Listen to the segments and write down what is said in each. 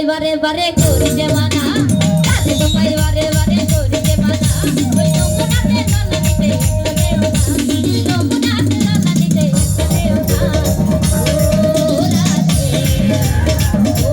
কই বারে বারে করি যে মানা। তাতে তো কই বারে বারে করি যে মানা। ওই নমুনাতে নানা দিতে নমুনাতে নানা দিতে ও রাতে ও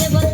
ಜಬ